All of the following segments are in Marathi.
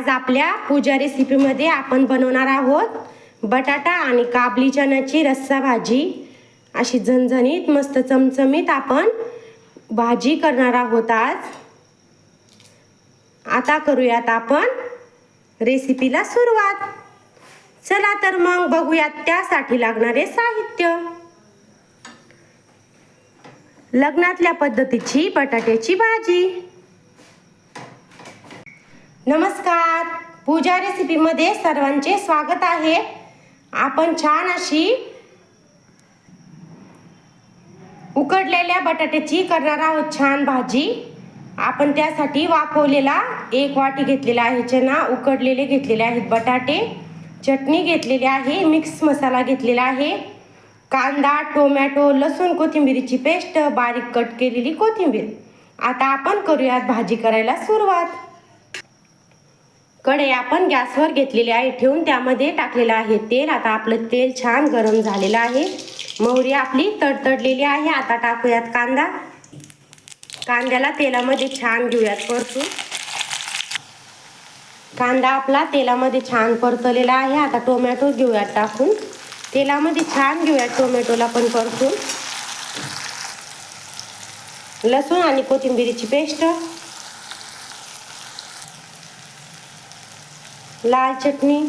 आज आपल्या पूजा रेसिपीमध्ये आपण बनवणार आहोत बटाटा आणि काबली चण्याची रस्सा भाजी. अशी झणझणीत मस्त चमचमीत आपण भाजी करणार आहोत आज. आता करूयात आपण रेसिपीला सुरुवात. चला तर मग बघूयात त्यासाठी लागणारे साहित्य. लग्नातल्या पद्धतीची बटाट्याची भाजी. नमस्कार. पूजा रेसिपीमध्ये सर्वांचे स्वागत आहे. आपण छान अशी उकडलेल्या बटाट्याची करणार आहोत छान भाजी. आपण त्यासाठी वाफवलेला एक वाटी घेतलेला आहे चना उकडलेले घेतलेले आहेत बटाटे चटणी घेतलेली आहे मिक्स मसाला घेतलेला आहे. कांदा टोमॅटो लसूण कोथिंबीरीची पेस्ट बारीक कट केलेली कोथिंबीर. आता आपण करूयात भाजी करायला सुरुवात. कढई आपण गॅसवर घेतलेली आहे ठेवून त्यामध्ये टाकलेलं आहे तेल. आता आपलं तेल छान गरम झालेलं आहे. मोहरी आपली तडतडलेली आहे. आता टाकूयात कांदा. कांद्याला तेलामध्ये छान घेऊयात परतून. कांदा आपला तेलामध्ये छान परतलेला आहे. आता टोमॅटो घेऊयात टाकून. तेलामध्ये छान घेऊयात टोमॅटोला पण परतून. लसूण आणि कोथिंबिरीची पेस्ट. लाल चटणी.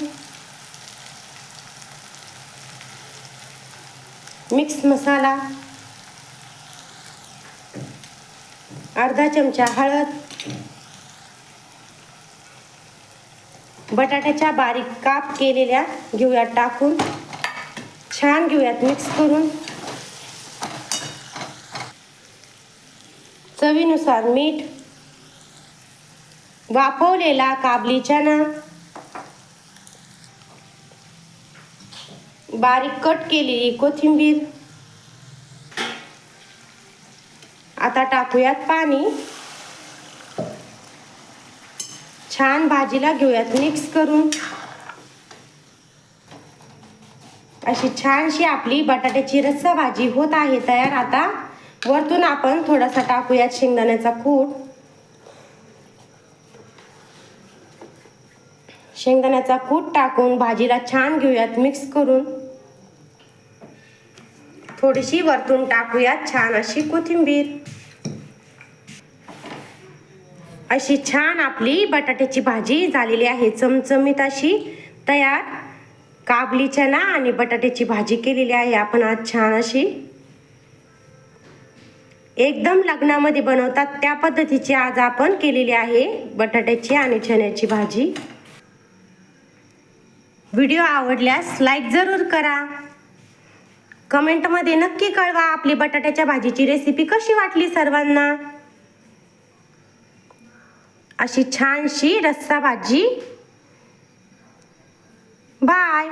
मिक्स मसाला. अर्धा चमचा हळद. बटाट्याच्या बारीक काप केलेल्या घेऊयात टाकून. छान घेऊयात मिक्स करून. चवीनुसार मीठ. वाफवलेला काबली चना बारीक कट केलेली कोथिंबीर. आता टाकूयात पाणी. छान भाजीला घेऊयात मिक्स करून. अशी छानशी आपली बटाट्याची रस्सा भाजी होत आहे तयार आता. वरतून आपण थोडासा टाकूयात शेंगदाण्याचा कूट. शेंगदाण्याचा कूट टाकून भाजीला छान घेऊयात मिक्स करून. थोडीशी वरतून टाकूयात छान अशी कोथिंबीर. अशी छान आपली बटाट्याची भाजी झालेली आहे. चमचमीत अशी तयार. काबली चना आणि बटाट्याची भाजी केलेली आहे. आपण आज छान अशी एकदम लग्नामध्ये बनवतात त्या पद्धतीची आज आपण केलेली आहे बटाट्याची आणि चण्याची भाजी. व्हिडिओ आवडल्यास लाईक जरूर करा. कमेंटमध्ये नक्की कळवा आपली बटाट्याच्या भाजीची रेसिपी कशी वाटली सर्वांना. अशी छानशी रस्सा भाजी. बाय